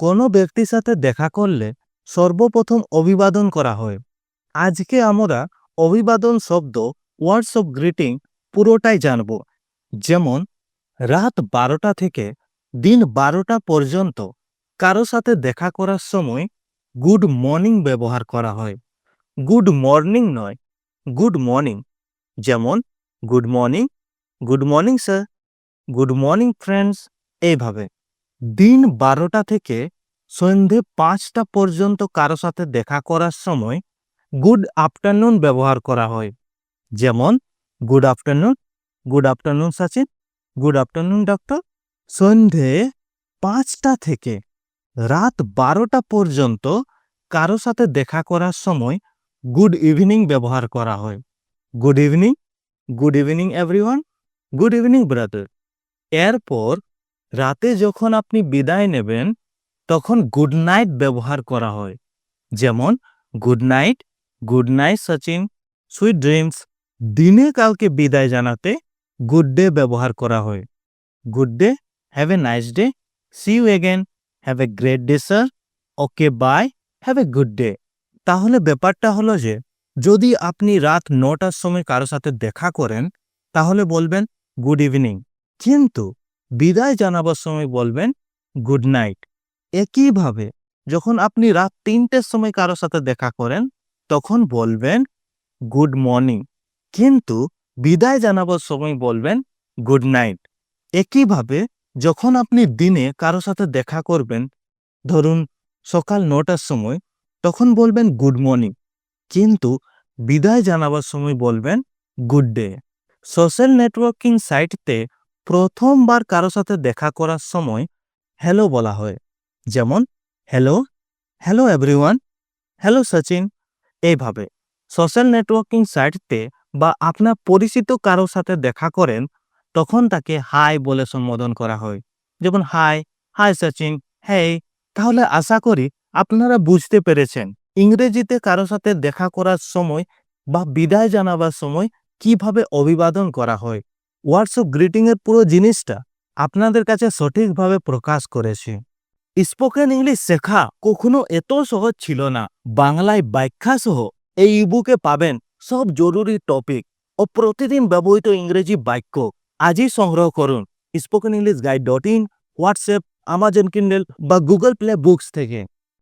কোনো ব্যক্তির সাথে দেখা করলে সর্বপ্রথম অভিবাদন করা হয়। আজকে আমরা অভিবাদন শব্দ ওয়ার্ডস অফ গ্রিটিং পুরোটাই জানব। যেমন, রাত বারোটা থেকে দিন বারোটা পর্যন্ত কারও সাথে দেখা করার সময় গুড মর্নিং ব্যবহার করা হয়। গুড মর্নিং নয় গুড মর্নিং যেমন good morning good morning sir good morning friends এইভাবে। দিন বারোটা থেকে সন্ধে পাঁচটা পর্যন্ত কারও সাথে দেখা করার সময় গুড আফটারনুন ব্যবহার করা হয়। যেমন, good afternoon good afternoon Sachin, good afternoon doctor. সন্ধে পাঁচটা থেকে রাত বারোটা পর্যন্ত কারও সাথে দেখা করার সময় গুড ইভিনিং ব্যবহার করা হয়। Good evening good evening everyone, good evening brother. এরপর রাতে যখন আপনি বিদায় নেবেন, তখন গুড নাইট ব্যবহার করা হয়। যেমন good night good night Sachin sweet dreams দিনে কালকে বিদায় জানাতে গুড ডে ব্যবহার করা হয়। Good day have a nice day see you again have a great day sir okay bye have a good day তাহলে ব্যাপারটা হলো যে, যদি আপনি রাত নটার সময় কারও সাথে দেখা করেন, তাহলে বলবেন গুড ইভিনিং কিন্তু বিদায় জানাবার সময় বলবেন, গুড নাইট। একইভাবে যখন আপনি রাত তিনটের সময় কারও সাথে দেখা করেন, তখন বলবেন, গুড মর্নিং। কিন্তু বিদায় জানাবার সময় বলবেন, গুড নাইট। একইভাবে যখন আপনি দিনে কারও সাথে দেখা করবেন, ধরুন সকাল নটার সময়, তখন বলবেন, গুড মর্নিং। কিন্তু বিদায় জানাবার সময় বলবেন, গুড ডে। সোশ্যাল নেটওয়ার্কিং সাইটতে প্রথমবার কারও সাথে দেখা করার সময় হ্যালো বলা হয়। যেমন, hello hello everyone, hello Sachin. এইভাবে সোশ্যাল নেটওয়ার্কিং সাইটতে বা আপনার পরিচিত কারোর সাথে দেখা করেন, তখন তাকে হাই বলে সম্বোধন করা হয়। যেমন, হাই হাই সচিন হ্যাঁ তাহলে আশা করি আপনারা বুঝতে পেরেছেন ইংরেজিতে কারও সাথে দেখা করার সময় বা বিদায় জানাবার সময় কীভাবে অভিবাদন করা হয়। হোয়াটসঅ্যাপ গ্রিটিং এর পুরো জিনিসটা আপনাদের কাছে সঠিকভাবে প্রকাশ করেছে। স্পোকেন ইংলিশ শেখা কখনো এত সহজ ছিল না। বাংলায় ব্যাখ্যা সহ এই ইবুকে পাবেন সব জরুরি টপিক ও প্রতিদিন ব্যবহৃত ইংরেজি বাক্য। আজই সংগ্রহ করুন spoken English guide dot in WhatsApp Amazon Kindle বা গুগল প্লে বুকস থেকে।